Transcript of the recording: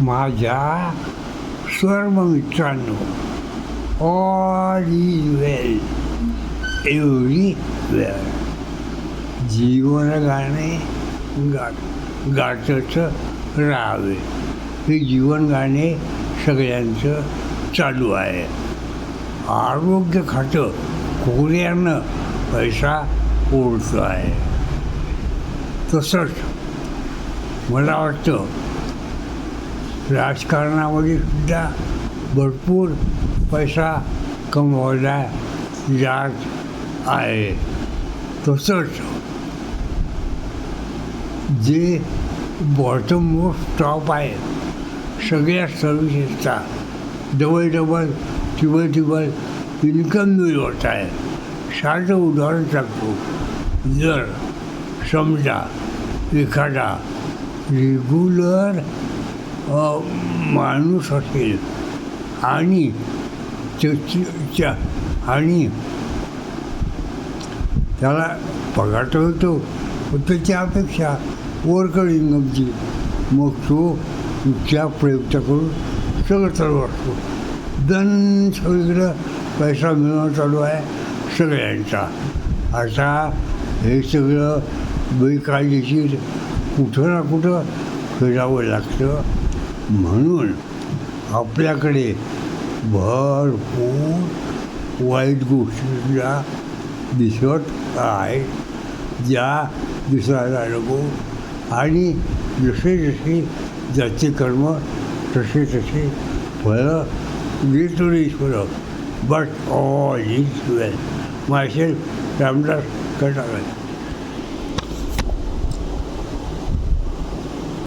माझ्या सर्व मित्रांनो ऑल इज वेल एवढी वेळ जीवन गाणे गा गातच राहावे हे जीवन गाणे सगळ्यांचं चालू आहे. आरोग्य खातं कोऱ्यानं पैसा ओढतो आहे. तसंच मला वाटतं राजकारणामध्ये सुद्धा भरपूर पैसा कमवला जात आहे. तसंच जे बॉटम मोस्ट टॉप आहे सगळ्या सर्व्हिसेसचा double double triple triple income मिळवत आहे. साधं उदाहरण सांगतो. जर समजा एखादा रेग्युलर माणूस असेल आणि त्या आणि त्याला पगार तर होतो पण त्याच्या अपेक्षा वरकड इन्कमची मग तो त्या प्रयुक्त करून सगळं चालू असतो. दन सगळीकडं पैसा मिळवणं चालू आहे सगळ्यांचा. आता हे सगळं बेकायदेशीर कुठं ना कुठं फिरावं लागतं. म्हणून आपल्याकडे भरपूर वाईट गोष्टीसुद्धा दिसत आहेत ज्या दिसायला नको. आणि जसे जसे ज्याचे कर्म तसे तसे फळं देतो ईश्वर but all is well myself Ramdas Katale